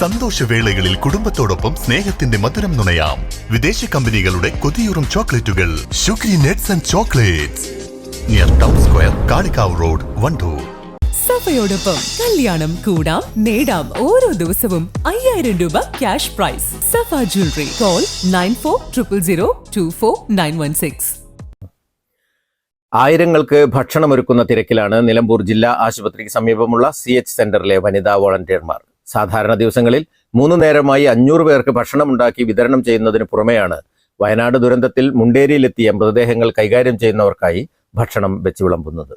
സന്തോഷവേളകളിൽ കുടുംബത്തോടൊപ്പം സ്നേഹത്തിന്റെ മധുരം നുണയാം. വിദേശ കമ്പനികളുടെ കൊതിയൂറും ചോക്ലേറ്റുകൾ. Sugary nets and chocolates. Near town square Kalikavu road Vandoor. സഫയോടൊപ്പം കല്യാണം കൂടാം നേടാം ഓരോ ദിവസവും അയ്യായിരം രൂപ cash prize. Safa jewellery call nine four triple zero two four nine one six ആയിരങ്ങൾക്ക് ഭക്ഷണമൊരുക്കുന്ന തിരക്കിലാണ് നിലമ്പൂർ ജില്ലാ ആശുപത്രിക്ക് സമീപമുള്ള സി എച്ച് സെന്ററിലെ വനിതാ വോളണ്ടിയർമാർ. സാധാരണ ദിവസങ്ങളിൽ മൂന്ന് നേരമായി അഞ്ഞൂറ് പേർക്ക് ഭക്ഷണം ഉണ്ടാക്കി വിതരണം ചെയ്യുന്നതിന് പുറമെയാണ് വയനാട് ദുരന്തത്തിൽ മുണ്ടേരിയിലെത്തിയ മൃതദേഹങ്ങൾ കൈകാര്യം ചെയ്യുന്നവർക്കായി ഭക്ഷണം വെച്ച് വിളമ്പുന്നത്.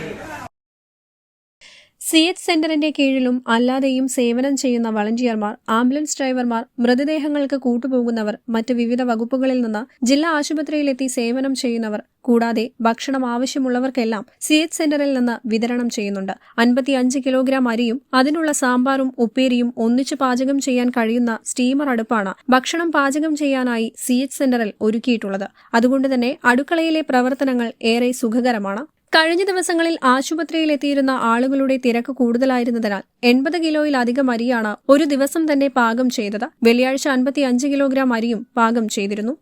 സി എച്ച് സെന്ററിന്റെ കീഴിലും അല്ലാതെയും സേവനം ചെയ്യുന്ന വളണ്ടിയർമാർ ആംബുലൻസ് ഡ്രൈവർമാർ മൃതദേഹങ്ങൾക്ക് കൂട്ടുപോകുന്നവർ മറ്റ് വിവിധ വകുപ്പുകളിൽ നിന്ന് ജില്ലാ ആശുപത്രിയിലെത്തി സേവനം ചെയ്യുന്നവർ കൂടാതെ ഭക്ഷണം ആവശ്യമുള്ളവർക്കെല്ലാം സി എച്ച് സെന്ററിൽ നിന്ന് വിതരണം ചെയ്യുന്നുണ്ട്. അൻപത്തിയഞ്ച് കിലോഗ്രാം അരിയും അതിനുള്ള സാമ്പാറും ഉപ്പേരിയും ഒന്നിച്ചു പാചകം ചെയ്യാൻ കഴിയുന്ന സ്റ്റീമർ അടുപ്പാണ് ഭക്ഷണം പാചകം ചെയ്യാനായി സി എച്ച് സെന്ററിൽ ഒരുക്കിയിട്ടുള്ളത്. അതുകൊണ്ട് തന്നെ അടുക്കളയിലെ പ്രവർത്തനങ്ങൾ ഏറെ സുഖകരമാണ്. കഴിഞ്ഞ ദിവസങ്ങളിൽ ആശുപത്രിയിൽ എത്തിയിരുന്ന ആളുകളുടെ തിരക്ക് കൂടുതലായിരുന്നതിനാൽ എൺപത് കിലോയിലധികം അരിയാണ് ഒരു ദിവസം തന്നെ പാകം ചെയ്തത്. വെള്ളിയാഴ്ച അൻപത്തി അഞ്ച് കിലോഗ്രാം അരിയും പാകം ചെയ്തിരുന്നു.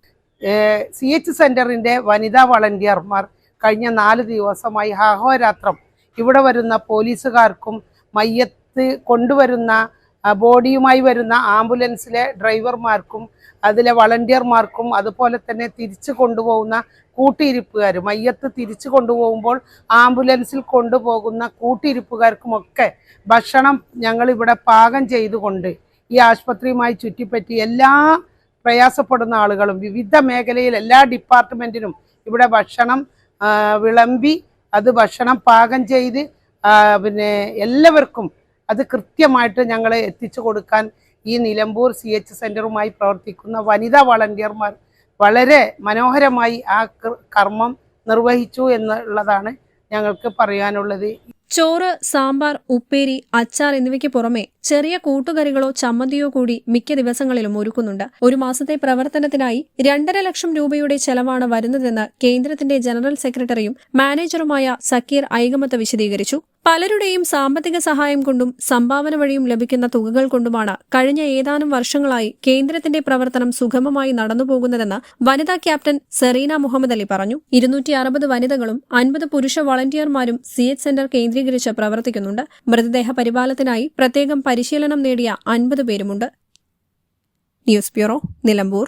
സി എച്ച് സെന്ററിന്റെ വനിതാ വളണ്ടിയർമാർ കഴിഞ്ഞ നാല് ദിവസമായി അഹോരാത്രം ഇവിടെ വരുന്ന പോലീസുകാർക്കും മയ്യത്ത് കൊണ്ടുവരുന്ന ബോഡിയുമായി വരുന്ന ആംബുലൻസിലെ ഡ്രൈവർമാർക്കും അതിലെ വളണ്ടിയർമാർക്കും അതുപോലെ തന്നെ തിരിച്ചു കൊണ്ടുപോകുന്ന കൂട്ടിയിരിപ്പുകാർ മയ്യത്ത് തിരിച്ചു കൊണ്ടുപോകുമ്പോൾ ആംബുലൻസിൽ കൊണ്ടുപോകുന്ന കൂട്ടിയിരിപ്പുകാർക്കുമൊക്കെ ഭക്ഷണം ഞങ്ങളിവിടെ പാകം ചെയ്തുകൊണ്ട് ഈ ആശുപത്രിയുമായി ചുറ്റിപ്പറ്റി എല്ലാ പ്രയാസപ്പെടുന്ന ആളുകളും വിവിധ മേഖലയിൽ എല്ലാ ഡിപ്പാർട്ട്മെന്റിനും ഇവിടെ ഭക്ഷണം വിളമ്പി അത് ഭക്ഷണം പാകം ചെയ്ത് പിന്നെ എല്ലാവർക്കും അത് കൃത്യമായിട്ട് ഞങ്ങളെ എത്തിച്ചു കൊടുക്കാൻ ഈ നിലമ്പൂർ സി എച്ച് സെന്ററുമായി പ്രവർത്തിക്കുന്ന വനിതാ വളണ്ടിയർമാർ വളരെ മനോഹരമായി ആ കർമ്മം നിർവഹിച്ചു എന്നുള്ളതാണ് ഞങ്ങൾക്ക് പറയാനുള്ളത്. ചോറ് സാമ്പാർ ഉപ്പേരി അച്ചാർ എന്നിവയ്ക്ക് പുറമെ ചെറിയ കൂട്ടുകറികളോ ചമ്മന്തിയോ കൂടി മിക്ക ദിവസങ്ങളിലും ഒരുക്കുന്നുണ്ട്. ഒരു മാസത്തെ പ്രവർത്തനത്തിനായി രണ്ടര ലക്ഷം രൂപയുടെ ചെലവാണ് വരുന്നതെന്ന് കേന്ദ്രത്തിന്റെ ജനറൽ സെക്രട്ടറിയും മാനേജറുമായ സക്കീർ ഐകമത്ത് വിശദീകരിച്ചു. പലരുടെയും സാമ്പത്തിക സഹായം കൊണ്ടും സംഭാവന വഴിയും ലഭിക്കുന്ന തുകകൾ കൊണ്ടുമാണ് കഴിഞ്ഞ ഏതാനും വർഷങ്ങളായി കേന്ദ്രത്തിന്റെ പ്രവർത്തനം സുഗമമായി നടന്നുപോകുന്നതെന്ന് വനിതാ ക്യാപ്റ്റൻ സെറീന മുഹമ്മദ് അലി പറഞ്ഞു. ഇരുന്നൂറ്റി അറുപത് വനിതകളും അൻപത് പുരുഷ വളണ്ടിയർമാരും സി എച്ച് സെന്റർ കേന്ദ്രീകരിച്ച് പ്രവർത്തിക്കുന്നുണ്ട്. മൃതദേഹ പരിപാലനത്തിനായി പ്രത്യേകം പരിശീലനം നേടിയ അൻപത് പേരുമുണ്ട്. News bureau Nilambur.